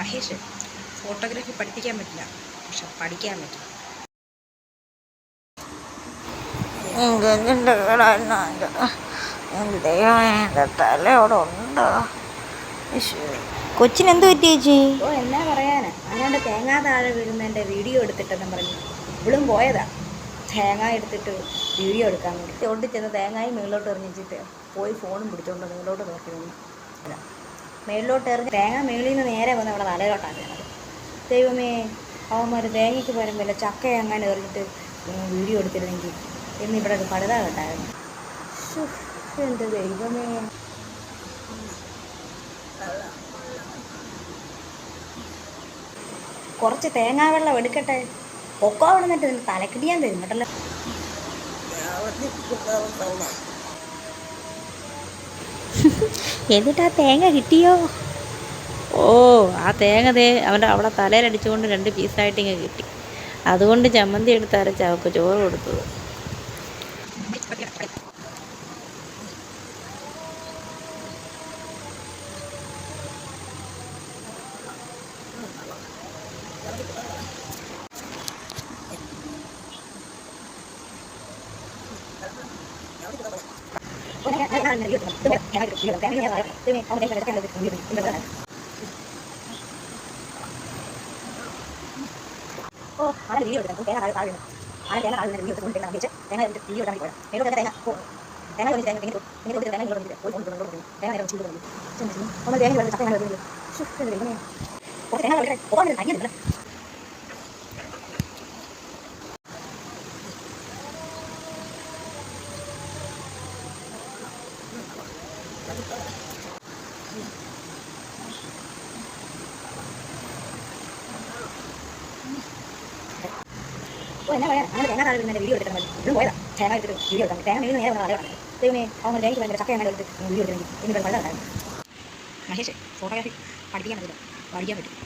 Mahesh photography പഠിപ്പിക്കാൻ പറ്റില്ല. പക്ഷെ പഠിക്കാൻ പറ്റും കൊച്ചിനെന്ത് പറ്റി ചേച്ചി? ഓ എന്നാ പറയാനാ. അല്ലാണ്ട് തേങ്ങാ താഴെ വീഴുന്നതിന്റെ വീഡിയോ എടുത്തിട്ടെന്നും പറഞ്ഞു. ഇവളും പോയതാ. തേങ്ങ എടുത്തിട്ട് വീഡിയോ എടുക്കാൻ വേണ്ടി. ഓടി ചെന്ന് തേങ്ങായി മേളിലോട്ട് എറിഞ്ഞിട്ട് പോയി ഫോണും പിടിച്ചോണ്ട് മേളിലോട്ട് നോക്കി നിന്നു. അല്ല മേളിലോട്ട് എറിഞ്ഞ് തേങ്ങ മേളിൽ നിന്ന് നേരെ വന്ന് അവിടെ തലയിലോട്ടാണ് വീണത് ദൈവമേ അവന്മാർ തേങ്ങയ്ക്ക് പകരം വല്ല ചക്ക അങ്ങനെ എറിഞ്ഞിട്ട് വീഡിയോ എടുത്തിരുന്നെങ്കിൽ എന്ന് ഇവിടെ ഒരു പടുത എന്റെ ദൈവമേ. കുറച്ച് തേങ്ങാ വെള്ളം എടുക്കട്ടെ. പൊക്കോ അവിടെ നിന്നിട്ട് തലക്കിടിയാൻ തരും കേട്ടല്ലോ. എന്നിട്ട് ആ തേങ്ങ കിട്ടിയോ? ഓ ആ തേങ്ങ തേ അവന്റെ അവിടെ തലയിലടിച്ചുകൊണ്ട് രണ്ട് പീസായിട്ട് ഇങ്ങനെ കിട്ടി. അതുകൊണ്ട് ചമ്മന്തി എടുത്ത് അരച്ച് അവൾക്ക് ചോറ് കൊടുത്തത് ഓ ആരെ വീഡിയോ എടുക്കണം തേങ്ങ താഴെ താഴെ ആരെ തേങ്ങ താഴെ വീഡിയോ എടുത്തുകൊണ്ട് തേങ്ങ വെച്ച് തേങ്ങ എടുത്ത് വീഡിയോ എടുക്കാൻ പോയത് മേലോട്ട് തേങ്ങ തേങ്ങ കൊണ്ട് തേങ്ങ തേങ്ങ തേങ്ങ കൊടുത്ത് തേങ്ങ ഇങ്ങോട്ട് പോയി കൊണ്ട് കൊണ്ട് കൊണ്ട് തേങ്ങ നേരെ തേങ്ങ കൊണ്ട് നമ്മൾ തേങ്ങ വെള്ളം തേങ്ങ അങ്ങനെ തേങ്ങ കുറച്ച് തേങ്ങ വെള്ളം പോകാൻ തേങ്ങ ഓ എന്നാ പറയാ? അങ്ങനെ തേങ്ങ താഴെ വീഡിയോ എടുക്കണം ഇതും പോയതാ. തേങ്ങ എടുത്തിട്ട് വീഡിയോ എടുക്കാം. തേങ്ങ നേരെ വന്ന ദൈവമേ അവൻ തേങ്ങയ്ക്ക് ഭയങ്കര ചക്ക അങ്ങനെ എടുത്ത് വീഡിയോ എടുക്കണമെങ്കിൽ മഹേഷ് ഫോട്ടോഗ്രാഫി പഠിപ്പിക്കാൻ പറ്റില്ല പഠിക്കാൻ പറ്റും.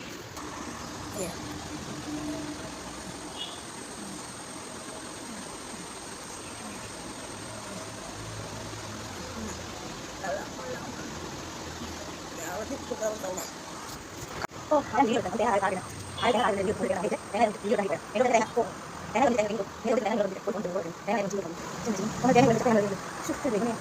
ഞാൻ ശുദ്ധ ദൈവമേ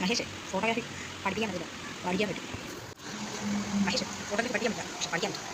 മഹേഷ് ഫോട്ടോഗ്രാഫി പഠിപ്പിക്കാൻ പറ്റില്ല. പഠിക്കാൻ പറ്റും. മഹേഷ് ഫോട്ടോഗ്രാഫി പഠിക്കാൻ പറ്റില്ല പക്ഷെ പഠിക്കാൻ പറ്റും